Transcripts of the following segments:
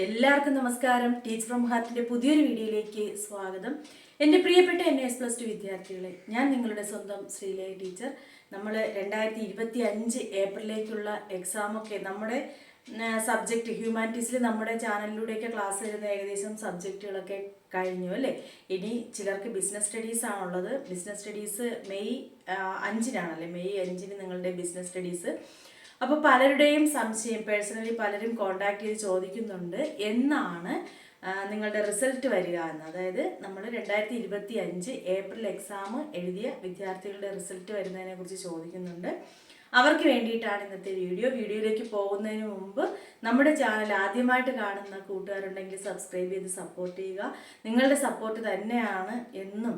എല്ലാവർക്കും നമസ്കാരം. Teacher from ഹാർട്ടിന്റെ പുതിയൊരു വീഡിയോയിലേക്ക് സ്വാഗതം. എന്റെ പ്രിയപ്പെട്ട എൻ എസ് പ്ലസ് ടു വിദ്യാർത്ഥികളെ ഞാൻ നിങ്ങളുടെ സ്വന്തം ശ്രീലയ ടീച്ചർ നമ്മൾ രണ്ടായിരത്തി ഇരുപത്തി അഞ്ച് ഏപ്രിലേക്കുള്ള എക്സാമൊക്കെ നമ്മുടെ സബ്ജക്റ്റ് ഹ്യൂമാനിറ്റീസിൽ നമ്മുടെ ചാനലിലൂടെയൊക്കെ ക്ലാസ് വരുന്ന ഏകദേശം സബ്ജക്റ്റുകളൊക്കെ കഴിഞ്ഞു അല്ലേ? ഇനി ചിലർക്ക് ബിസിനസ് സ്റ്റഡീസ് ആണുള്ളത്. ബിസിനസ് സ്റ്റഡീസ് മെയ് അഞ്ചിനാണല്ലേ? മെയ് അഞ്ചിന് നിങ്ങളുടെ ബിസിനസ് സ്റ്റഡീസ് അപ്പോൾ പലരുടെയും സംശയം പേഴ്സണലി പലരും കോണ്ടാക്ട് ചെയ്ത് ചോദിക്കുന്നുണ്ട് എന്നാണ് നിങ്ങളുടെ റിസൾട്ട് വരിക എന്ന്. അതായത് നമ്മൾ രണ്ടായിരത്തി ഇരുപത്തി അഞ്ച് ഏപ്രിൽ എക്സാം എഴുതിയ വിദ്യാർത്ഥികളുടെ റിസൾട്ട് വരുന്നതിനെ കുറിച്ച് ചോദിക്കുന്നുണ്ട്. അവർക്ക് വേണ്ടിയിട്ടാണ് ഇന്നത്തെ വീഡിയോ വീഡിയോയിലേക്ക് പോകുന്നതിന് മുമ്പ് നമ്മുടെ ചാനൽ ആദ്യമായിട്ട് കാണുന്ന കൂട്ടുകാരുണ്ടെങ്കിൽ സബ്സ്ക്രൈബ് ചെയ്ത് സപ്പോർട്ട് ചെയ്യുക. നിങ്ങളുടെ സപ്പോർട്ട് തന്നെയാണ് എന്നും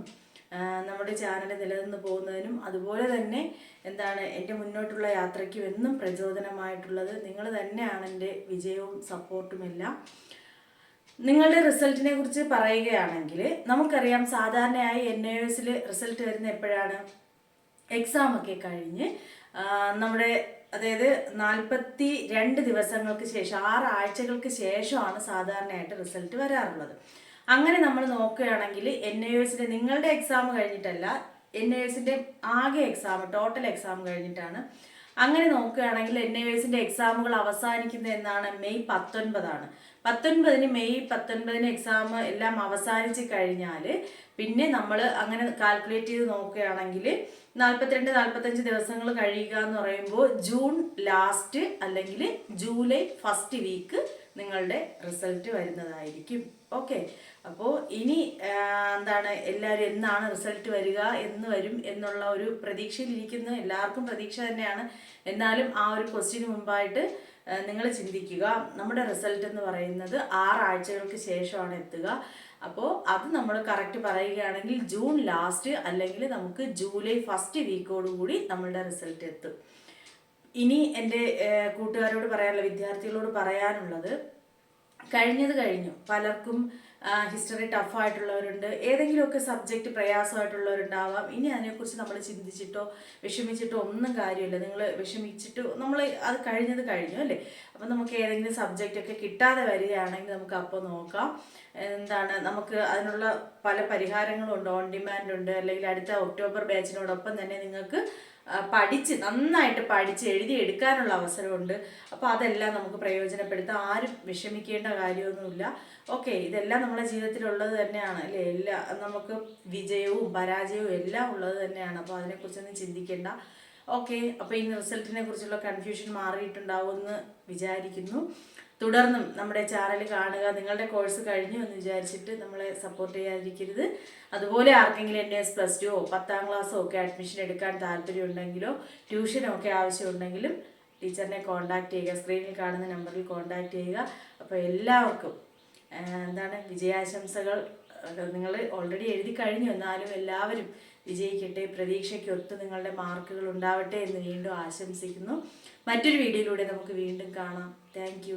നമ്മുടെ ചാനൽ നിലനിന്ന് പോകുന്നതിനും അതുപോലെ തന്നെ എന്താണ് എന്റെ മുന്നോട്ടുള്ള യാത്രയ്ക്കും എന്നും പ്രചോദനമായിട്ടുള്ളത്. നിങ്ങൾ തന്നെയാണ് എന്റെ വിജയവും സപ്പോർട്ടുമെല്ലാം നിങ്ങളുടെ റിസൾട്ടിനെ കുറിച്ച് പറയുകയാണെങ്കിൽ നമുക്കറിയാം സാധാരണയായി എൻ എ എസിൽ റിസൾട്ട് വരുന്ന എപ്പോഴാണ്? എക്സാമൊക്കെ കഴിഞ്ഞ് നമ്മുടെ അതായത് നാൽപ്പത്തി രണ്ട് ദിവസങ്ങൾക്ക് ശേഷം ആറ് ആഴ്ചകൾക്ക് ശേഷമാണ് സാധാരണയായിട്ട് റിസൾട്ട് വരാറുള്ളത്. അങ്ങനെ നമ്മൾ നോക്കുകയാണെങ്കിൽ എൻ ഐ എസിന്റെ നിങ്ങളുടെ എക്സാം കഴിഞ്ഞിട്ടല്ല എൻ ഐ എസിന്റെ ആകെ എക്സാം ടോട്ടൽ എക്സാം കഴിഞ്ഞിട്ടാണ്. അങ്ങനെ നോക്കുകയാണെങ്കിൽ എൻ ഐ എസിന്റെ എക്സാമുകൾ അവസാനിക്കുന്ന എന്നാണ് മെയ് പത്തൊൻപതാണ്. പത്തൊൻപതിന് മെയ് പത്തൊൻപതിന് എക്സാം എല്ലാം അവസാനിച്ച് കഴിഞ്ഞാൽ പിന്നെ നമ്മൾ അങ്ങനെ കാൽക്കുലേറ്റ് ചെയ്ത് നോക്കുകയാണെങ്കിൽ നാൽപ്പത്തിരണ്ട് നാൽപ്പത്തഞ്ച് ദിവസങ്ങൾ കഴിയുക എന്ന് പറയുമ്പോൾ ജൂൺ ലാസ്റ്റ് അല്ലെങ്കിൽ ജൂലൈ ഫസ്റ്റ് വീക്ക് നിങ്ങളുടെ റിസൾട്ട് വരുന്നതായിരിക്കും. ഓക്കെ. അപ്പോൾ ഇനി എന്താണ് എല്ലാവരും എന്നാണ് റിസൾട്ട് വരിക എന്ന് വരും എന്നുള്ള ഒരു പ്രതീക്ഷയിലിരിക്കുന്ന. എല്ലാവർക്കും പ്രതീക്ഷ തന്നെയാണ്. എന്നാലും ആ ഒരു ക്വസ്റ്റ്യന് മുമ്പായിട്ട് നിങ്ങൾ ചിന്തിക്കുക. നമ്മുടെ റിസൾട്ട് എന്ന് പറയുന്നത് ആറാഴ്ചകൾക്ക് ശേഷമാണ് എത്തുക. അപ്പോൾ അത് നമ്മൾ കറക്റ്റ് പറയുകയാണെങ്കിൽ ജൂൺ ലാസ്റ്റ് അല്ലെങ്കിൽ നമുക്ക് ജൂലൈ ഫസ്റ്റ് വീക്കോടുകൂടി നമ്മളുടെ റിസൾട്ട് എത്തും. ഇനി എന്റെ കൂട്ടുകാരോട് പറയാനുള്ള വിദ്യാർത്ഥികളോട് പറയാനുള്ളത് കഴിഞ്ഞത് കഴിഞ്ഞു. പലർക്കും ഹിസ്റ്ററി ടഫായിട്ടുള്ളവരുണ്ട് ഏതെങ്കിലുമൊക്കെ സബ്ജക്റ്റ് പ്രയാസമായിട്ടുള്ളവരുണ്ടാവാം. ഇനി അതിനെക്കുറിച്ച് നമ്മൾ ചിന്തിച്ചിട്ടോ വിഷമിച്ചിട്ടോ ഒന്നും കാര്യമില്ല. നിങ്ങൾ വിഷമിച്ചിട്ട് നമ്മൾ അത് കഴിഞ്ഞത് കഴിഞ്ഞു അല്ലേ? അപ്പം നമുക്ക് ഏതെങ്കിലും സബ്ജക്റ്റൊക്കെ കിട്ടാതെ വരികയാണെങ്കിൽ നമുക്ക് അപ്പോൾ നോക്കാം. എന്താണ് നമുക്ക് അതിനുള്ള പല പരിഹാരങ്ങളും ഉണ്ട് ഓൺ ഡിമാൻഡ് ഉണ്ട്. അല്ലെങ്കിൽ അടുത്ത ഒക്ടോബർ ബാച്ചിനോടൊപ്പം തന്നെ നിങ്ങൾക്ക് പഠിച്ച് നന്നായിട്ട് പഠിച്ച് എഴുതി എടുക്കാനുള്ള അവസരമുണ്ട്. അപ്പോൾ അതെല്ലാം നമുക്ക് പ്രയോജനപ്പെടുത്താം. ആരും വിഷമിക്കേണ്ട കാര്യമൊന്നുമില്ല. ഓക്കെ ഇതെല്ലാം നമ്മുടെ ജീവിതത്തിലുള്ളത് തന്നെയാണ് അല്ലേ? എല്ലാ നമുക്ക് വിജയവും പരാജയവും എല്ലാം ഉള്ളത് തന്നെയാണ്. അപ്പോൾ അതിനെക്കുറിച്ചൊന്നും ചിന്തിക്കേണ്ട. ഓക്കെ അപ്പോൾ ഈ റിസൾട്ടിനെ കുറിച്ചുള്ള കൺഫ്യൂഷൻ മാറിയിട്ടുണ്ടാവുമെന്ന് വിചാരിക്കുന്നു. തുടർന്നും നമ്മുടെ ചാനൽ കാണുക നിങ്ങളുടെ കോഴ്സ് കഴിഞ്ഞു എന്ന് വിചാരിച്ചിട്ട് നമ്മളെ സപ്പോർട്ട് ചെയ്യാതിരിക്കരുത്. അതുപോലെ ആർക്കെങ്കിലും എൻ എസ് പ്ലസ് ടുവോ പത്താം ക്ലാസ്സോ ഒക്കെ അഡ്മിഷൻ എടുക്കാൻ താല്പര്യമുണ്ടെങ്കിലോ ട്യൂഷനോ ഒക്കെ ആവശ്യമുണ്ടെങ്കിലും ടീച്ചറിനെ കോൺടാക്ട് ചെയ്യുക സ്ക്രീനിൽ കാണുന്ന നമ്പറിൽ കോൺടാക്ട് ചെയ്യുക. അപ്പോൾ എല്ലാവർക്കും എന്താണ് വിജയാശംസകൾ. നിങ്ങൾ ഓൾറെഡി എഴുതി കഴിഞ്ഞു. എന്നാലും എല്ലാവരും വിജയിക്കട്ടെ. പ്രതീക്ഷയ്ക്കൊത്ത് നിങ്ങളുടെ മാർക്കുകൾ ഉണ്ടാവട്ടെ എന്ന് വീണ്ടും ആശംസിക്കുന്നു. മറ്റൊരു വീഡിയോയിലൂടെ നമുക്ക് വീണ്ടും കാണാം. താങ്ക്